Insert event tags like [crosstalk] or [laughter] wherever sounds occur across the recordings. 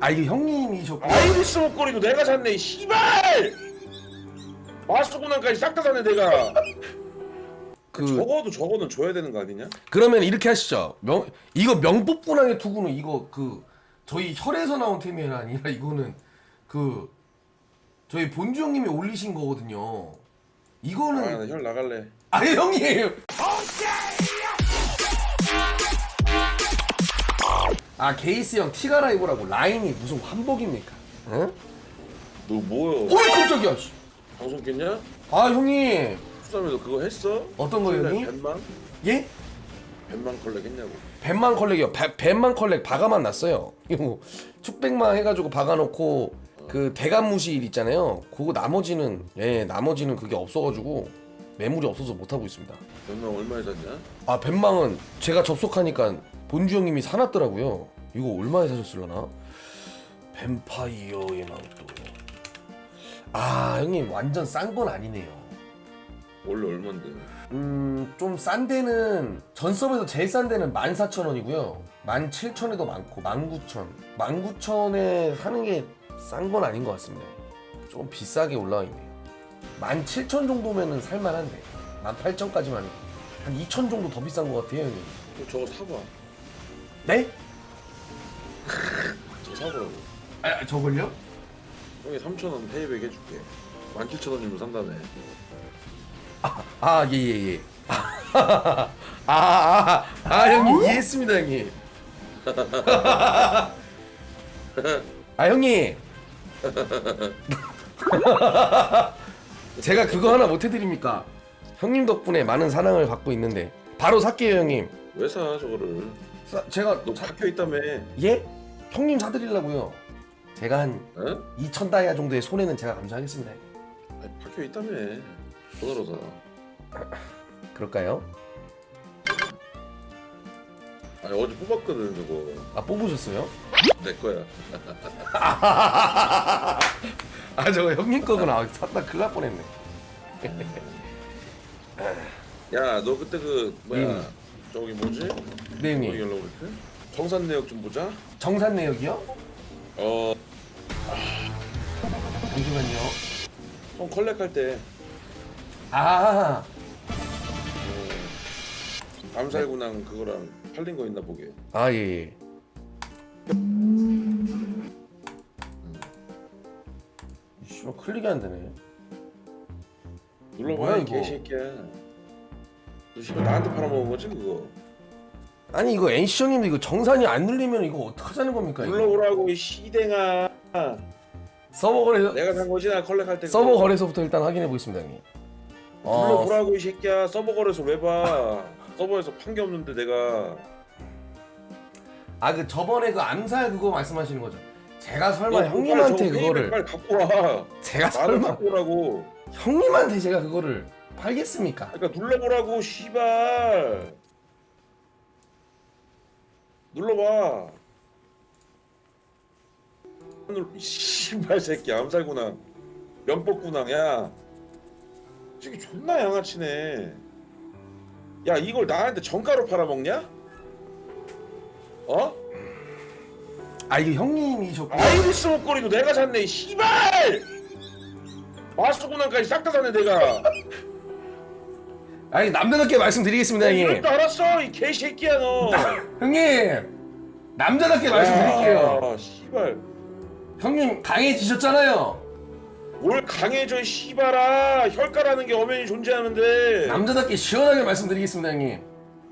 아 이게 형님이셨구나. 아이리스 목걸이도 내가 샀네. 이 씨발. 마스구난까지 싹 다 샀네 내가. 그 적어도 저거는 줘야 되는 거 아니냐? 그러면 이렇게 하시죠. 명 이거 명법 분황의 투구는 이거 그 저희 혈에서 나온 템이 아니라 이거는 그 저희 본주 형님이 올리신 거거든요. 이거는 아나 혈 나갈래. 아니 형님. 아 게이스 형 티가라이브라고 라인이 무슨 환복입니까? 응? 너 뭐야? 어이 깜짝이야. 씨. 방송 깼냐? 아 형님 수삼에도 그거 했어? 어떤 거요, 형님? 벤만? 예? 벤만 컬렉 했냐고. 벤만 컬렉이요. 배- 벤만 컬렉 박아만 났어요. 이거 축백만 해가지고 박아놓고 그 대감무실 있잖아요. 그거 나머지는 예 나머지는 그게 없어가지고 매물이 없어서 못 하고 있습니다. 벤만 얼마에 샀냐? 아 벤망은 제가 접속하니까 본주 형님이 사놨더라고요. 이거 얼마에 사셨을려나? 뱀파이어의 망토. 아 형님 완전 싼 건 아니네요. 원래 얼만데? 음, 좀 싼 데는 전섭에서 제일 싼 데는 14,000원이고요. 17,000에도 많고 19,000. 19,000에 사는 게 싼 건 아닌 것 같습니다. 좀 비싸게 올라와 있네요. 17,000 정도면은 살만한데. 18,000까지만 한2,000 정도 더 비싼 것 같아요, 형님. 저거 사봐. 네? 저거 사보라고. 아, 저걸요? 형이 3,000원 페이백 해줄게. 17,000원 주면 산다며. 아, 예, 예, 예. 아, 아, 아, 아, 형님 이해했습니다, 형님. 아, 형님. 제가 그거 하나 못 해드립니까? 형님 덕분에 많은 사랑을 받고 있는데 바로 살게요, 형님. 왜 사 저거를? 사- 제가 너 사- 박혀 있다며. 예? 형님 사드리려고요. 제가 한 어? 2천 다이아 정도의 손해는 제가 감수하겠습니다. 아니, 박혀 있다며. 전화로 사. 그럴까요? 아니 어제 뽑았거든 저거. 아 뽑으셨어요? 내 거야. [laughs] 아 저거 형님 거구나. 아, 샀다 큰일 날 뻔했네. 야 너 그때 그 뭐야 음. 저기 뭐지? 네 어디 형님. 그랬지? 정산 내역 좀 보자. 정산 내역이요? 어, 잠시만요. 형 컬렉할 때 아, 암살군항 그거랑 팔린 거 있나 보게. 아 예. 예. 씨발 클릭이 안 되네. 눌러봐 뭐야, 이 이거? 개새끼야. 너 씨발 나한테 팔아먹은 거지 그거? 아니 이거 NC 형님도 이거 정산이 안 눌리면 이거 어떡하자는 겁니까? 이거? 이 시댕아. 서버 거래소 내가 산 거지 나 컬렉할 때. 서버 그거. 거래소부터 일단 확인해 보겠습니다, 형님. 어, 눌러보라고 이 새끼야. 서버 거래소 왜 봐? 서버에서 판 게 없는데 내가. 아그 저번에 그 암살 그거 말씀하시는 거죠? 제가 설마 너 형님한테 빨리 저거 그거를 빨리 갖고 와. 제가 나를 설마 갖고 오라고. 형님한테 제가 그거를 팔겠습니까? 그러니까 눌러보라고 씨발. 눌러봐. 눌 씨발 새끼 암살구나. 명법구나 야. 저기 존나 양아치네. 야 이걸 나한테 정가로 팔아먹냐? 어? 아 이게 형님이셨구나. 아이리스 목걸이도 내가 샀네 이 씨발. 마스구나까지 싹 다 샀네 내가. 아니 남자답게 말씀드리겠습니다, 형님. 이럴 줄 알았어 이 개새끼야 너. 형님 남자답게 말씀드릴게요. 아, 씨발. 형님 강해지셨잖아요. 뭘 강해져 이 씨발아. 혈가라는 게 엄연히 존재하는데. 남자답게 시원하게 말씀드리겠습니다, 형님.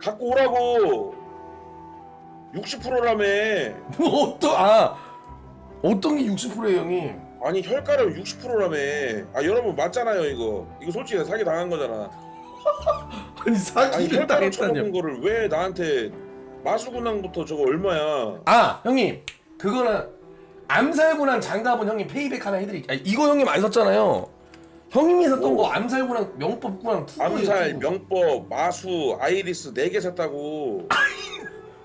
갖고 오라고. 60%라며. 뭐 어떤 아 어떤 게 60%예요, 형님? 아니 혈가를 60%라며. 아 여러분 맞잖아요 이거. 이거 솔직히 사기 당한 거잖아. 아니 [laughs] 아니 사기를 혈가를 쳐먹은 당했다뇨. 거를 왜 나한테 마수군항부터 저거 얼마야? 아 형님 그거는 암살군한 장갑은 형님 페이백 하나 해드릴게요. 아니, 이거 형님 안 샀잖아요. 형님이 샀던 오. 거 암살군한 명법군한 투구예요. 암살. 명법, 마수, 아이리스 4개 샀다고.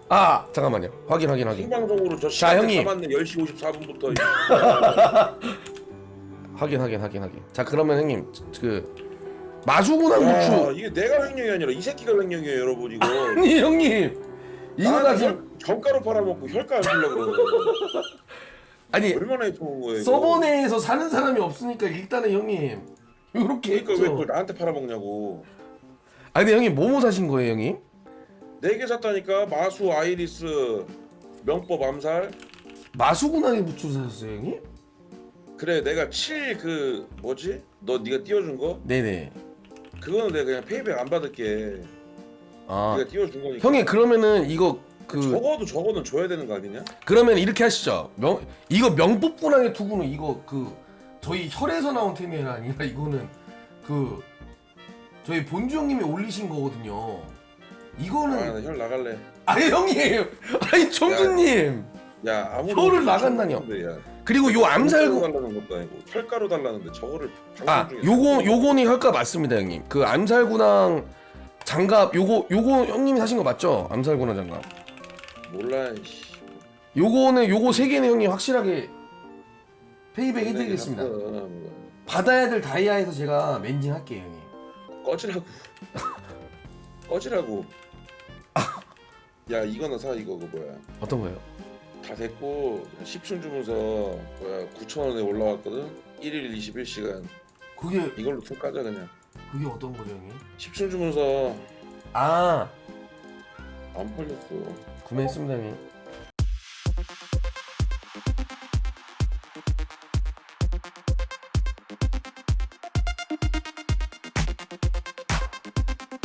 아 잠깐만요. 확인 확인 확인. 생방송으로 저 자, 시간대 형님. 잡았네 10시 54분부터. [laughs] 확인 확인 확인 확인. 자 그러면 형님 그 마수군한 와, 부추. 이게 내가 횡령이 아니라 이 새끼가 횡령이에요 여러분 이거. 아니 형님 이거 다 나한테 지금 혈- 정가로 팔아먹고 혈가 안 주려고 그러는. 아니 얼마나 해쳐먹은 거야 이거 서버 내에서 사는 사람이 없으니까 일단은 형님 이렇게 그러니까 왜 했죠. 그걸 나한테 팔아먹냐고 아니 근데 형님 뭐뭐 사신 거예요 형님? 네 개 샀다니까 마수 아이리스 명법 암살 마수군하게 부추 사셨어요 형님? 그래 내가 7 그 뭐지 너 네가 띄워준 거 네네. 그거는 내가 그냥 페이백 안 받을게. 아. 네가 띄워준 거니까. 형님 그러면은 이거 그 적어도 저거는 줘야 되는 거 아니냐? 그러면 이렇게 하시죠. 명 이거 명법군항의 투구는 이거 그 저희 혈에서 나온 템이 아니라 이거는 그 저희 본주 형님이 올리신 거거든요. 이거는 아나혈 나갈래. [laughs] 아니 형님! 아니 총주님! 야 아무리 혀를 나간다뇨. 야, 그리고 요 암살 달라는 것도 아니고 혈가루 달라는데 저거를 방송 아 중에 요거 요거는 혈가 맞습니다 형님. 그 암살군항 장갑 요거 요거 형님이 사신 거 맞죠? 암살군항 장갑. 몰라 씨. 요거는 요거 세 개는 형님 확실하게 페이백 해드리겠습니다. 뭐. 받아야 될 다이아에서 제가 멘징 할게요 형님. 꺼지라고 [laughs] 꺼지라고 야 이거나 사 이거 그 뭐야 어떤 거예요? 다 됐고 10층 주문서 뭐야 9,000원에 올라왔거든? 1일 21시간. 그게 이걸로 툭 까자 그냥. 그게 어떤 거죠 형님? 10층 주문서. 아! 안 팔렸어. 구매했습니다 형님.